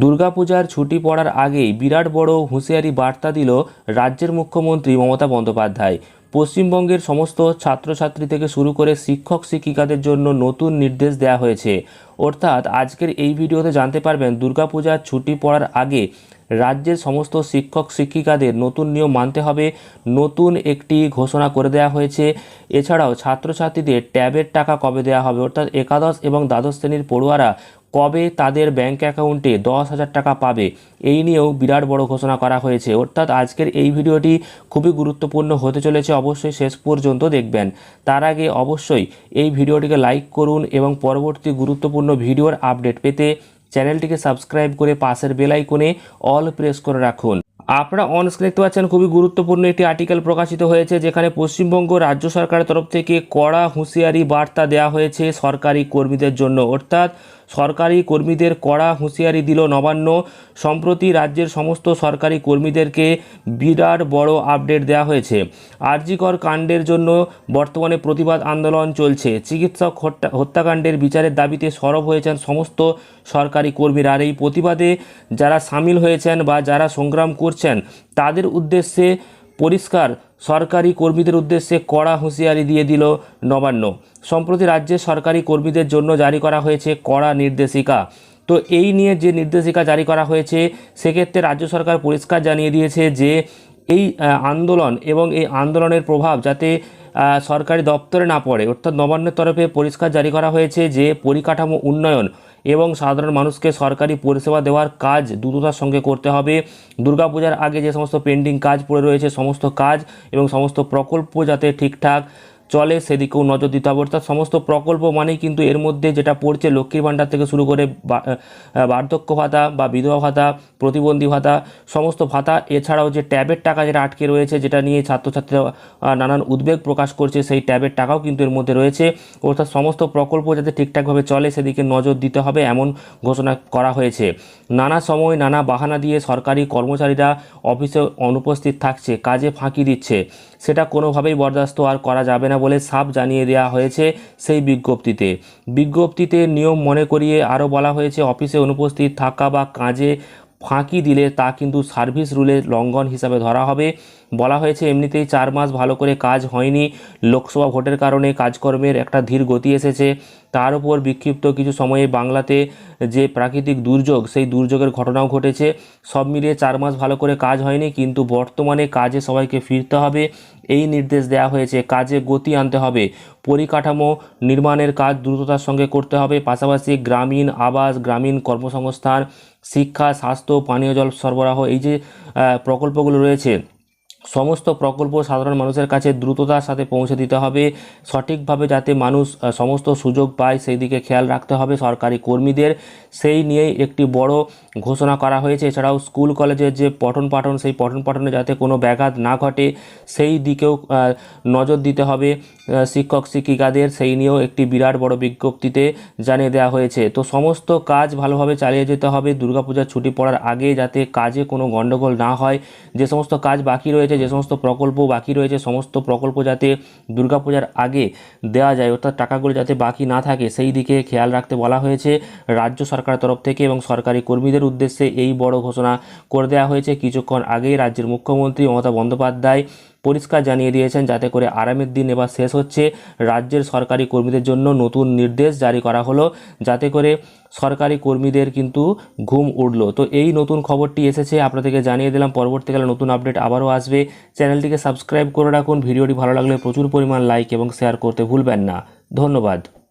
দুর্গাপূজার ছুটি পড়ার আগেই বিরাট বড় হুঁশিয়ারি বার্তা দিল রাজ্যের মুখ্যমন্ত্রী মমতা বন্দ্যোপাধ্যায়। পশ্চিমবঙ্গের সমস্ত ছাত্রছাত্রী থেকে শুরু করে শিক্ষক, শিক্ষিকাদের জন্য নতুন নির্দেশ দেওয়া হয়েছে। অর্থাৎ আজকের এই ভিডিওতে জানতে পারবেন দুর্গাপূজার ছুটি পড়ার আগে রাজ্যের সমস্ত শিক্ষক, শিক্ষিকাদের নতুন নিয়ম মানতে হবে, নতুন একটি ঘোষণা করে দেওয়া হয়েছে। এছাড়াও ছাত্রছাত্রীদের ট্যাবের টাকা কবে দেওয়া হবে? অর্থাৎ একাদশ এবং দ্বাদশ শ্রেণির পড়ুয়ারা কবে তাদের ব্যাংক অ্যাকাউন্টে দশ হাজার টাকা পাবে, এই নিয়েও বিরাট বড় ঘোষণা করা হয়েছে। অর্থাৎ আজকের এই ভিডিওটি খুবই গুরুত্বপূর্ণ হতে চলেছে, অবশ্যই শেষ পর্যন্ত দেখবেন। তার আগে অবশ্যই এই ভিডিওটিকে লাইক করুন এবং পরবর্তী গুরুত্বপূর্ণ ভিডিওর আপডেট পেতে চ্যানেলটিকে সাবস্ক্রাইব করে পাশের বেল আইকনে অল প্রেস করে রাখুন। আপনারা অন স্ক্রিন দেখতে পাচ্ছেন খুবই গুরুত্বপূর্ণ একটি আর্টিকেল প্রকাশিত হয়েছে, যেখানে পশ্চিমবঙ্গ রাজ্য সরকারের তরফ থেকে কড়া হুঁশিয়ারি বার্তা দেওয়া হয়েছে সরকারি কর্মীদের জন্য। অর্থাৎ সরকারি কর্মীদের কড়া হুঁশিয়ারি দিল নবান্ন। সম্প্রতি রাজ্যের সমস্ত সরকারি কর্মীদেরকে বিরাট বড় আপডেট দেওয়া হয়েছে। আরজিকর কাণ্ডের জন্য বর্তমানে প্রতিবাদ আন্দোলন চলছে। চিকিৎসক হত্যাকাণ্ডের বিচারের দাবিতে সরব হয়েছেন সমস্ত সরকারি কর্মীরা। আর এই প্রতিবাদে যারা সামিল হয়েছেন বা যারা সংগ্রাম করছেন, তাদের উদ্দেশ্যে পরিষ্কার সরকারি কর্মীদের উদ্দেশ্যে কড়া হুঁশিয়ারি দিয়ে দিল নবান্ন। সম্প্রতি রাজ্যের সরকারি কর্মীদের জন্য জারি করা হয়েছে কড়া নির্দেশিকা। তো এই নিয়ে যে নির্দেশিকা জারি করা হয়েছে, সেক্ষেত্রে রাজ্য সরকার পরিষ্কার জানিয়ে দিয়েছে যে এই আন্দোলন এবং এই আন্দোলনের প্রভাব যাতে সরকারি দপ্তরে না পড়ে, অর্থাৎ নবান্নের তরফে পরিষ্কার জারি করা হয়েছে যে পরিকাঠামো উন্নয়ন এবং সাধারণ মানুষকে সরকারি পরিষেবা দেওয়ার কাজ দ্রুততার সঙ্গে করতে হবে। দুর্গাপূজার আগে যে সমস্ত পেন্ডিং কাজ পড়ে রয়েছে, সমস্ত কাজ এবং সমস্ত প্রকল্প যাতে ঠিকঠাক চলে, সেদিকেও নজর দিতে হবে। অর্থাৎ সমস্ত প্রকল্প মানেই কিন্তু এর মধ্যে যেটা পড়ছে, লক্ষ্মীর ভাণ্ডার থেকে শুরু করে বার্ধক্য ভাতা বা বিধবা ভাতা, প্রতিবন্ধী ভাতা, সমস্ত ভাতা। এছাড়াও যে ট্যাবের টাকা যেটা আটকে রয়েছে, যেটা নিয়ে ছাত্রছাত্রীরা নানান উদ্বেগ প্রকাশ করছে, সেই ট্যাবের টাকাও কিন্তু এর মধ্যে রয়েছে। অর্থাৎ সমস্ত প্রকল্প যাতে ঠিকঠাকভাবে চলে, সেদিকে নজর দিতে হবে এমন ঘোষণা করা হয়েছে। নানা সময় নানা বাহানা দিয়ে সরকারি কর্মচারীরা অফিসে অনুপস্থিত থাকছে, কাজে ফাঁকি দিচ্ছে। সেটা কোনোভাবেই বরদাস্ত আর করা যাবে না বলে সাপ জানিয়ে দেওয়া হয়েছে সেই বিজ্ঞপ্তিতে। বিজ্ঞপ্তিতে নিয়ম মনে করিয়ে আরও বলা হয়েছে, অফিসে অনুপস্থিত থাকা বা কাজে ফাঁকি দিলে তা কিন্তু সার্ভিস রুলের লঙ্ঘন হিসাবে ধরা হবে। বলা হয়েছে, এমনিতেই চার মাস ভালো করে কাজ হয়নি। লোকসভা ভোটের কারণে কাজকর্মের একটা ধীর গতি এসেছে। তার উপর বিক্ষিপ্ত কিছু সময়ে বাংলাতে যে প্রাকৃতিক দুর্যোগ, সেই দুর্যোগের ঘটনাও ঘটেছে। সব মিলিয়ে চার মাস ভালো করে কাজ হয়নি, কিন্তু বর্তমানে কাজে সবাইকে ফিরতে হবে। এই নির্দেশ দেওয়া হয়েছে, কাজে গতি আনতে হবে। পরিকাঠামো নির্মাণের কাজ দ্রুততার সঙ্গে করতে হবে। পাশাপাশি গ্রামীণ আবাস, গ্রামীণ কর্মসংস্থান শিক্ষা, স্বাস্থ্য, পানীয় জল সরবরাহ, এই যে প্রকল্পগুলো রয়েছে, সমস্ত প্রকল্প সাধারণ মানুষের কাছে দ্রুততার সাথে পৌঁছে দিতে হবে। সঠিকভাবে যাতে মানুষ সমস্ত সুযোগ পায়, সেই দিকে খেয়াল রাখতে হবে সরকারি কর্মীদের। সেই নিয়েই একটি বড় ঘোষণা করা হয়েছে। এছাড়াও স্কুল, কলেজের যে পঠন পাঠন, সেই পঠন পাঠনে যাতে কোনো ব্যাঘাত না ঘটে, সেই দিকেও নজর দিতে হবে। শিক্ষক, শিক্ষিকাদের সেই নিয়েও একটি বিরাট বড় বিজ্ঞপ্তিতে জানিয়ে দেওয়া হয়েছে। তো সমস্ত কাজ ভালোভাবে চালিয়ে যেতে হবে। দুর্গাপূজার ছুটি পড়ার আগে যাতে কাজে কোনো গণ্ডগোল না হয়। যে সমস্ত কাজ বাকি রয়েছে, যে সমস্ত প্রকল্প বাকি রয়েছে, সমস্ত প্রকল্প যাতে দুর্গাপূজার আগে দেওয়া যায়, অর্থাৎ টাকাগুলো যাতে বাকি না থাকে, সেই দিকে খেয়াল রাখতে বলা হয়েছে। রাজ্য সরকারের তরফ থেকে এবং সরকারি কর্মীদের উদ্দেশ্যে এই বড় ঘোষণা করে দেওয়া হয়েছে। কিছুক্ষণ আগেই রাজ্যের মুখ্যমন্ত্রী মমতা বন্দ্যোপাধ্যায় পরিষ্কার জানিয়ে দিয়েছেন, যাতে করে আরামের দিন এবার শেষ হচ্ছে রাজ্যের সরকারি কর্মীদের জন্য নতুন নির্দেশ জারি করা হলো, যাতে করে সরকারি কর্মীদের কিন্তু ঘুম উঠল। তো এই নতুন খবরটি এসেছে, আপনাদেরকে জানিয়ে দিলাম। পরবর্তীকালে নতুন আপডেট আবারও আসবে। চ্যানেলটিকে সাবস্ক্রাইব করে রাখুন। ভিডিওটি ভালো লাগলে প্রচুর পরিমাণ লাইক এবং শেয়ার করতে ভুলবেন না। ধন্যবাদ।